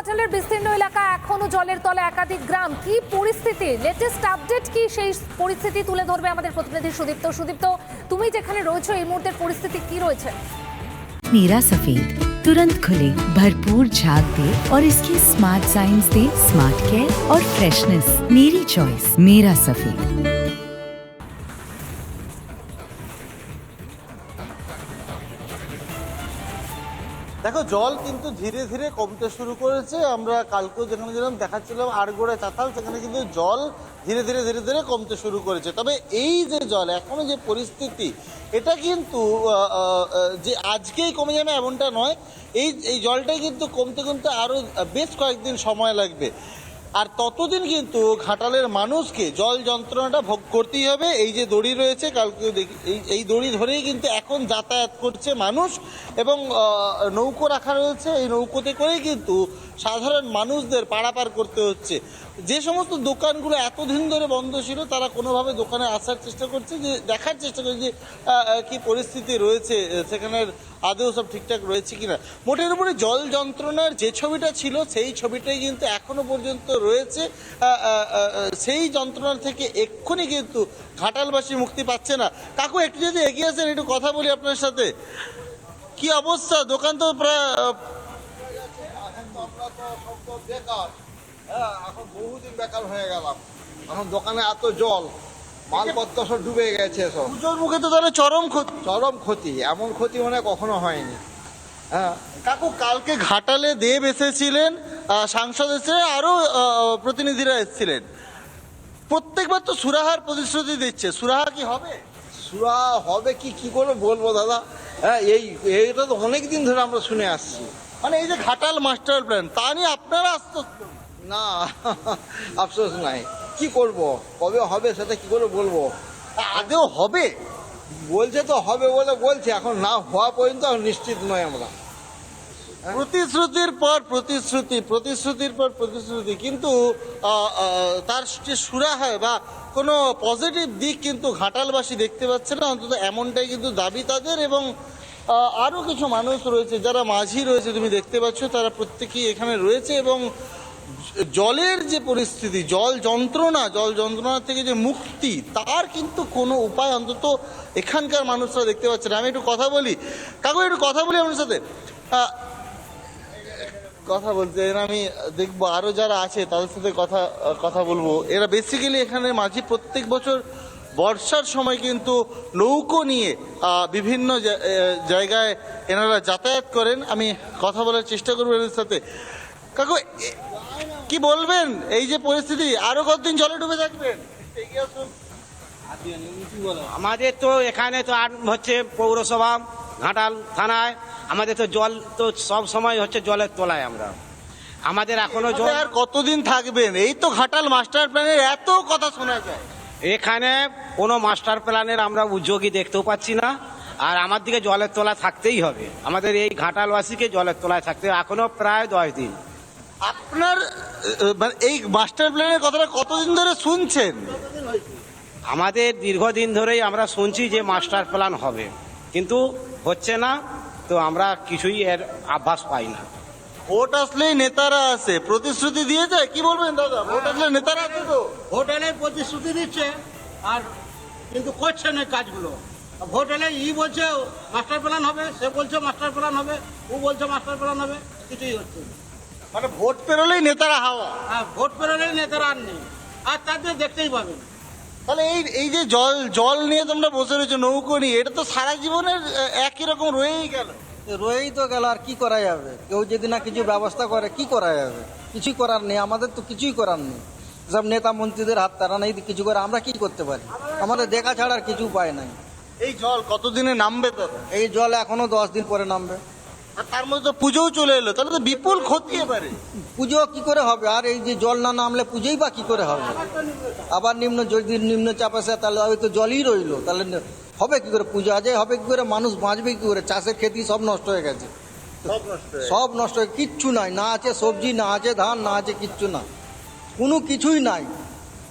ঘাটালের বিস্তীর্ণ এলাকা এখনো জলের তলে একাধিক গ্রাম কি পরিস্থিতি লেটেস্ট আপডেট কি সেই পরিস্থিতি তুলে ধরবে আমাদের প্রতিনিধি সুদীপ্ত সুদীপ্ত তুমি যেখানে রয়েছো এই মুহূর্তের পরিস্থিতি কি রয়েছে नीरा सफेद तुरंत खुले भरपूर झाग दे और इसकी स्मार्ट साइंस दे स्मार्ट केयर और फ्रेशनेस मेरी चॉइस मेरा सफेद জল কিন্তু ধীরে ধীরে কমতে শুরু করেছে। আমরা কালকেও যেখানে যেরকম দেখাচ্ছিলাম আড়গোড়া চাতাল, সেখানে কিন্তু জল ধীরে ধীরে ধীরে ধীরে কমতে শুরু করেছে। তবে এই যে জল এখনও যে পরিস্থিতি, এটা কিন্তু যে আজকেই কমে যাবে এমনটা নয়। এই এই জলটাই কিন্তু কমতে কমতে আরও বেশ কয়েকদিন সময় লাগবে। আর ততদিন কিন্তু ঘাটালের মানুষকে জল যন্ত্রণাটা ভোগ করতেই হবে। এই যে দড়ি রয়েছে, কালকে দেখি এই এই দড়ি ধরেই কিন্তু এখন যাতায়াত করছে মানুষ এবং নৌকো রাখা রয়েছে। এই নৌকোতে করেই কিন্তু সাধারণ মানুষদের পারাপার করতে হচ্ছে। যে সমস্ত দোকানগুলো এতদিন ধরে বন্ধ ছিল, তারা কোনোভাবে দোকানে আসার চেষ্টা করছে, যে দেখার চেষ্টা করছে যে কি পরিস্থিতি রয়েছে সেখানের আদৌ সব ঠিকঠাক রয়েছে কিনা। মোটের উপরে জল যন্ত্রণার যে ছবিটা ছিল, সেই ছবিটাই কিন্তু এখনও পর্যন্ত রয়েছে। সেই যন্ত্রণার থেকে এক্ষুনি কিন্তু ঘাটালবাসী মুক্তি পাচ্ছে না। কাকু, একটু যদি এগিয়ে আসেন, একটু কথা বলি আপনার সাথে। কি অবস্থা? দোকান তো প্রায় হ্যাঁ এখন বহুদিন বেকার হয়ে গেলাম। এখন দোকানে এত জল মালপত্র সব ডুবে গেছে সব। পুজোর মুখে তো তাহলে চরম ক্ষতি। চরম ক্ষতি এমন ক্ষতি মানে কখনো হয়নি। হ্যাঁ। কাকু কালকে ঘাটালে দেব এসেছিলেন সাংসদ এসেছিলেন আরও প্রতিনিধিরা এসেছিলেন। প্রত্যেকবার তো সুরাহার প্রতিশ্রুতি দিচ্ছে। সুরাহা কি হবে? সুরাহা হবে কি কি করে বলব দাদা? হ্যাঁ এই এইটা তো অনেক দিন ধরে আমরা শুনে আসছি। মানে এই যে ঘাটাল মাস্টার প্ল্যান তা নিয়ে আপনারা আশ্বস্ত? না, আফসোস নাই। কি করব? কবে হবে সেটা কি করে বলব? আদেও হবে। বলছে তো হবে বলে বলছে, এখন না হওয়া পর্যন্ত নিশ্চিত নয় আমরা। প্রতিশ্রুতির পর প্রতিশ্রুতি, প্রতিশ্রুতির পর প্রতিশ্রুতি, কিন্তু তার যে সুরাহা বা কোনো পজিটিভ দিক কিন্তু ঘাটালবাসী দেখতে পাচ্ছে না, অন্তত এমনটাই কিন্তু দাবি তাদের এবং আরও কিছু মানুষ রয়েছে, যারা মাঝি রয়েছে তুমি দেখতে পাচ্ছ, তারা প্রত্যেকেই এখানে রয়েছে এবং জলের যে পরিস্থিতি, জল যন্ত্রণা জল যন্ত্রণা থেকে যে মুক্তি, তার কিন্তু কোনো উপায় অন্তত এখানকার মানুষরা দেখতে পাচ্ছে না। আমি একটু কথা বলি। কাকু, একটু কথা বলি আপনার সাথে। কথা বলতে, এরা আমি দেখব আরও যারা আছে, তাদের সাথে কথা কথা বলব। এরা বেসিক্যালি এখানে মাঝি প্রত্যেক বছর বর্ষার সময় কিন্তু নৌকো নিয়ে বিভিন্ন জায়গায় এনারা যাতায়াত করেন। আমি কথা বলার চেষ্টা করব এদের সাথে। কাকু কি বলবেন? এই যে পরিস্থিতি আরও কতদিন জলে ডুবে থাকবেন? আমাদের তো এখানে তো আর হচ্ছে পৌরসভা ঘাটাল থানায় আমাদের তো জল তো সব সময় হচ্ছে জলের তলায় আমরা। আমাদের এখনও জল আর কতদিন থাকবেন? এই তো ঘাটাল মাস্টার প্ল্যানের এত কথা শোনা যায়। এখানে কোনো মাস্টার প্ল্যানের আমরা উদ্যোগী দেখতেও পাচ্ছি না আর আমার দিকে জলের তলায় থাকতেই হবে। আমাদের এই ঘাটালবাসীকে জলের তলায় থাকতে হবে এখনও প্রায় দশ দিন। আপনার মানে এই মাস্টার প্ল্যানের কথাটা কতদিন ধরে শুনছেন? আমাদের দীর্ঘদিন ধরেই আমরা শুনছি যে মাস্টার প্ল্যান হবে। কিন্তু হচ্ছে না তো আমরা কিছুই এর আভাস পাই না। ভোট আসলেই নেতারা আসে প্রতিশ্রুতি দিয়ে যায় কি বলবেন দাদা? ভোট আসলে নেতারা আসে তো? ভোট এলে প্রতিশ্রুতি দিচ্ছে আর কিন্তু করছে না কাজগুলো। ভোট এলে ই বলছে মাস্টার প্ল্যান হবে সে বলছে মাস্টার প্ল্যান হবে ও বলছে মাস্টার প্ল্যান হবে। কিছুই হচ্ছে না। মানে ভোট পেরোলেই নেতারা হাওয়া। হ্যাঁ ভোট পেরোলেই নেতারা আর নেই। আর তাদের দেখতেই পাবেন। তাহলে এই এই যে জল জল নিয়ে তোমরা বসে রয়েছো নৌকো নিয়ে এটা তো সারা জীবনের একই রকম রয়েই গেল। রয়েই তো গেল আর কি করা যাবে? কেউ যদি না কিছু ব্যবস্থা করে কি করা যাবে? কিছুই করার নেই আমাদের তো কিছুই করার নেই। সব নেতা মন্ত্রীদের হাত তারা নেই কিছু করে আমরা কি করতে পারি? আমাদের দেখা ছাড়া আর কিছু উপায় নাই। এই জল কতদিনে নামবে তো এই জল এখনও দশ দিন পরে নামবে। আর তার মধ্যে তো পুজোও চলে এলো তাহলে তো বিপুল ক্ষতি এবারে। পুজো কি করে হবে? আর এই যে জল না নামলে পুজোই বা কি করে হবে? আবার নিম্ন যদি নিম্ন চাপ আসে তাহলে ওই তো জলই রইল। তাহলে হবে কি করে? পুজো আজই হবে কি করে? মানুষ বাঁচবে কি করে? চাষের খেতি সব নষ্ট হয়ে গেছে। সব নষ্ট হয়ে কিচ্ছু নাই। না আছে সবজি না আছে ধান না আছে কিচ্ছু না। কোনো কিছুই নাই।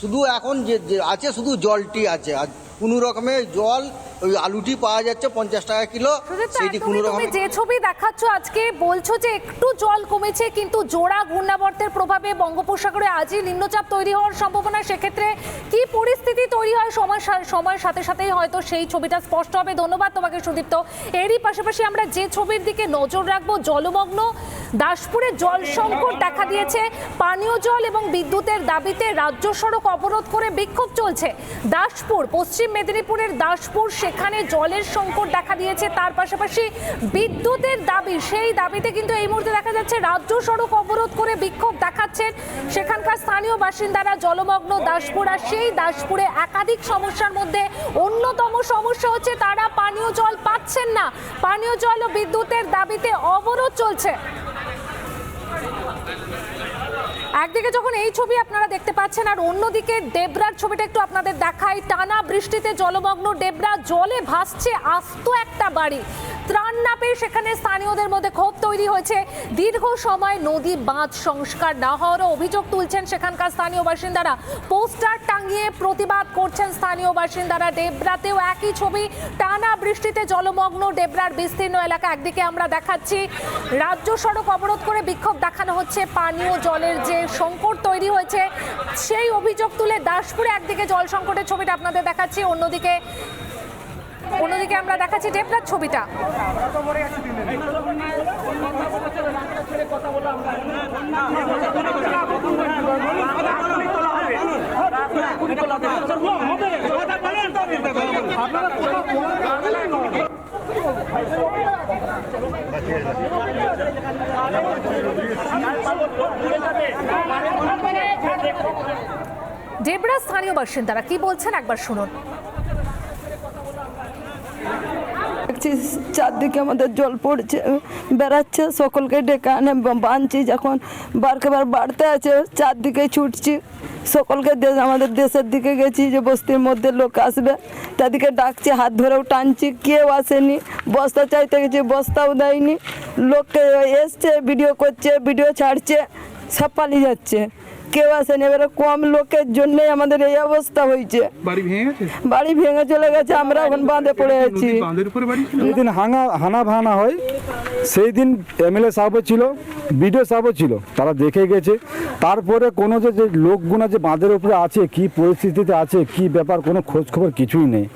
শুধু এখন যে যে আছে শুধু জলটি আছে। আর কোনো রকমের জল ওই আলুটি পাওয়া যাচ্ছে পঞ্চাশ টাকা কিলো। একদমই কোনো রকম যে ছবি দেখাচ্ছ আজকে বলছো যে একটু জল কমেছে কিন্তু জোড়া ঘূর্ণাবর্তের প্রভাবে বঙ্গোপসাগরে আজই নিম্নচাপ তৈরি হওয়ার সম্ভাবনা। সেক্ষেত্রে কি পরিস্থিতি তৈরি হয়? সময় সময়ের সাথে সাথেই হয়তো সেই ছবিটা স্পষ্ট হবে। ধন্যবাদ তোমাকে সুদীপ্ত এরই পাশাপাশি আমরা যে ছবির দিকে নজর রাখব জলমগ্ন দাসপুরে জল সংকট দেখা দিয়েছে। পানীয় জল এবং বিদ্যুতের দাবিতে রাজ্য সড়ক অবরোধ করে বিক্ষোভ চলছে। দাসপুর পশ্চিম মেদিনীপুরের দাসপুর সেখানে জলের সংকট দেখা দিয়েছে, তার পাশাপাশি বিদ্যুতের দাবি, সেই দাবিতে কিন্তু এই মুহূর্তে দেখা যাচ্ছে রাজ্য সড়ক অবরোধ করে বিক্ষোভ দেখাচ্ছেন সেখানকার স্থানীয় বাসিন্দারা জলমগ্ন দাসপুর। আর সেই দাসপুরে একাধিক সমস্যার মধ্যে অন্যতম সমস্যা হচ্ছে তারা পানীয় জল পাচ্ছেন না। পানীয় জল ও বিদ্যুতের দাবিতে অবরোধ চলছে। একদিকে যখন এই ছবি আপনারা দেখতে পাচ্ছেন আর অন্যদিকে ডেবরার ছবিটা একটু আপনাদের দেখাই। টানা বৃষ্টিতে জলমগ্ন ডেবরা জলে ভাসছে আস্ত একটা বাড়ি। ত্রাণ না পেয়ে সেখানে স্থানীয়দের মধ্যে ক্ষোভ তৈরি হয়েছে। দীর্ঘ সময় নদী বাঁধ সংস্কার না হওয়ারও অভিযোগ তুলছেন সেখানকার স্থানীয় বাসিন্দারা। পোস্টার টাঙিয়ে প্রতিবাদ করছেন স্থানীয় বাসিন্দারা। ডেবরাতেও একই ছবি, টানা বৃষ্টিতে জলমগ্ন ডেবরার বিস্তীর্ণ এলাকা। একদিকে আমরা দেখাচ্ছি, রাজ্য সড়ক অবরোধ করে বিক্ষোভ দেখানো হচ্ছে, পানীয় জলের যে সংকট তৈরি হয়েছে, সেই অভিযোগ তুলে দাসপুরে একদিকে জল সংকটের ছবিটা আপনাদের দেখাচ্ছি, অন্যদিকে অন্যদিকে আমরা দেখাচ্ছি ডেবরার ছবিটা। ডেবরা স্থানীয় বাসিন্দারা কি বলছেন একবার শুনুন। দেখছি চারদিকে আমাদের জল পড়ছে, বেড়াচ্ছে, সকলকে ডেকে আনে বাঁধছি, যখন বারকে বার বাড়তে আছে, চারদিকে ছুটছি, সকলকে দেশ আমাদের দেশের দিকে গেছি, যে বস্তির মধ্যে লোক আসবে, তাদেরকে ডাকছি, হাত ধরেও টানছি, কেউ আসেনি, বস্তা চাইতে গেছি, বস্তাও দেয়নি, লোককে এসছে, ভিডিও করছে, ভিডিও ছাড়ছে, সব পালিয়ে যাচ্ছে। কেউ আসেনি এবারে কম লোকের জন্যই আমাদের এই অবস্থা হয়েছে। বাড়ি ভেঙে গেছে? বাড়ি ভেঙে চলে গেছে আমরা এখন বাঁধে পড়ে আছি। বাঁধের উপরে বাড়ি যেদিন হাঙা হানা ভাঙা হয় সেই দিন এমএলএ সাহেবও ছিল বিডিও সাহেবও ছিল তারা দেখে গেছে। তারপরে কোনো যে যে লোকগুলো যে বাঁধের উপরে আছে কি পরিস্থিতিতে আছে কি ব্যাপার কোনো খোঁজ খবর কিছুই নেই।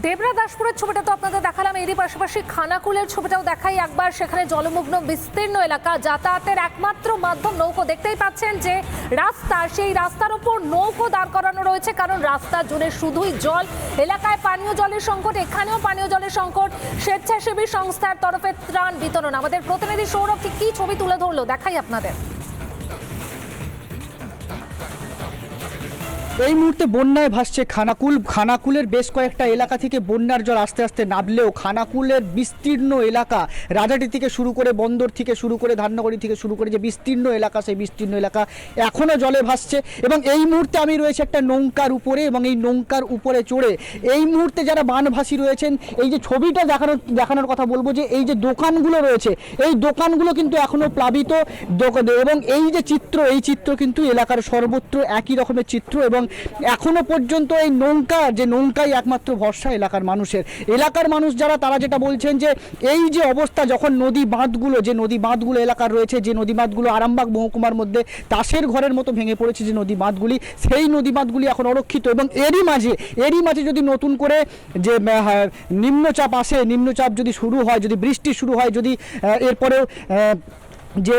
দেবরা দাসপুরের ছবিটা তো আপনাদের দেখালাম, এরই পাশাপাশি খানাকুলের ছবিটাও দেখাই একবার, সেখানে জলমগ্ন বিস্তীর্ণ এলাকা, যাতায়াতের একমাত্র মাধ্যম নৌকো। দেখতেই পাচ্ছেন যে রাস্তা, সেই রাস্তার উপর নৌকো দাঁড় করানো রয়েছে, কারণ রাস্তা জুড়ে শুধুই জল। এলাকায় পানীয় জলের সংকট, এখানেও পানীয় জলের সংকট। স্বেচ্ছাসেবী সংস্থার তরফে ত্রাণ বিতরণ। আমাদের প্রতিনিধি সৌরভ ঠিক কি ছবি তুলে ধরলো, দেখাই আপনাদের। এই মুহূর্তে বন্যায় ভাসছে খানাকুল। খানাকুলের বেশ কয়েকটা এলাকা থেকে বন্যার জল আস্তে আস্তে নামলেও খানাকুলের বিস্তীর্ণ এলাকা রাজাটি থেকে শুরু করে বন্দর থেকে শুরু করে ধান্যগড়ি থেকে শুরু করে যে বিস্তীর্ণ এলাকা, সেই বিস্তীর্ণ এলাকা এখনও জলে ভাসছে। এবং এই মুহূর্তে আমি রয়েছে একটা নৌকার উপরে এবং এই নৌকার উপরে চড়ে এই মুহূর্তে যারা বানভাসী রয়েছেন, এই যে ছবিটা দেখানোর দেখানোর কথা বলব যে এই যে দোকানগুলো রয়েছে, এই দোকানগুলো কিন্তু এখনও প্লাবিত এবং এই যে চিত্র, এই চিত্র কিন্তু এলাকার সর্বত্র একই রকমের চিত্র এবং এখনও পর্যন্ত এই নৌকা, যে নৌকাই একমাত্র ভরসা এলাকার মানুষের। এলাকার মানুষ যারা, তারা যেটা বলছেন যে, এই যে অবস্থা, যখন নদী বাঁধগুলো, যে নদী বাঁধগুলো এলাকার রয়েছে, যে নদী বাঁধগুলো আরামবাগ মহকুমার মধ্যে তাসের ঘরের মতো ভেঙে পড়েছে যে নদী বাঁধগুলি, সেই নদী বাঁধগুলি এখন অরক্ষিত। এবং এরই মাঝে এরই মাঝে যদি নতুন করে যে নিম্নচাপ আসে, নিম্নচাপ যদি শুরু হয়, যদি বৃষ্টি শুরু হয়, যদি এরপরেও যে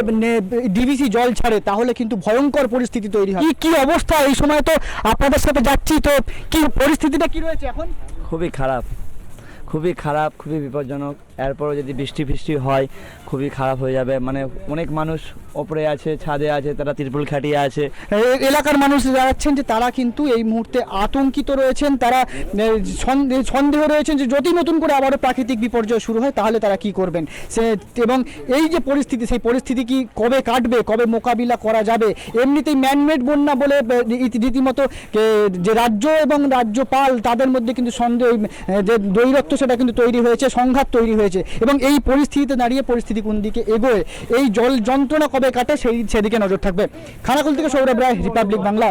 ডিভিসি জল ছাড়ে তাহলে কিন্তু ভয়ঙ্কর পরিস্থিতি তৈরি হয়। কি কি অবস্থা? এই সময় তো আপনাদের সাথে যাচ্ছি তো। কি পরিস্থিতিটা কি রয়েছে এখন? খুবই খারাপ। খুবই খারাপ খুবই বিপজ্জনক। এরপরও যদি বৃষ্টি ফিষ্টি হয়, খুবই খারাপ হয়ে যাবে। মানে অনেক মানুষ ওপরে আছে, ছাদে আছে, তারা ত্রিপুল খাটিয়ে আছে। এলাকার মানুষ যাচ্ছেন যে তারা কিন্তু এই মুহূর্তে আতঙ্কিত রয়েছেন। তারা সন্দেহ- রয়েছেন যে যদি নতুন করে আবারও প্রাকৃতিক বিপর্যয় শুরু হয়, তাহলে তারা কি করবেন? সে, এবং এই যে পরিস্থিতি, সেই পরিস্থিতি কি কবে কাটবে, কবে মোকাবিলা করা যাবে? এমনিতেই ম্যানমেড বন্যা বলে রীতি- রীতিমতো যে রাজ্য এবং রাজ্যপাল, তাদের মধ্যে কিন্তু সন্দেহ যে দৈরত্ব সেটা কিন্তু তৈরি হয়েছে, সংঘাত তৈরি হয়েছে। এবং এই পরিস্থিতিতে দাঁড়িয়ে পরিস্থিতি কোন দিকে এগোয়, এই জল যন্ত্রণা কবে কাটে সেই সেদিকে নজর থাকবে। খানাকুল থেকে সৌরভ রায় রিপাবলিক বাংলা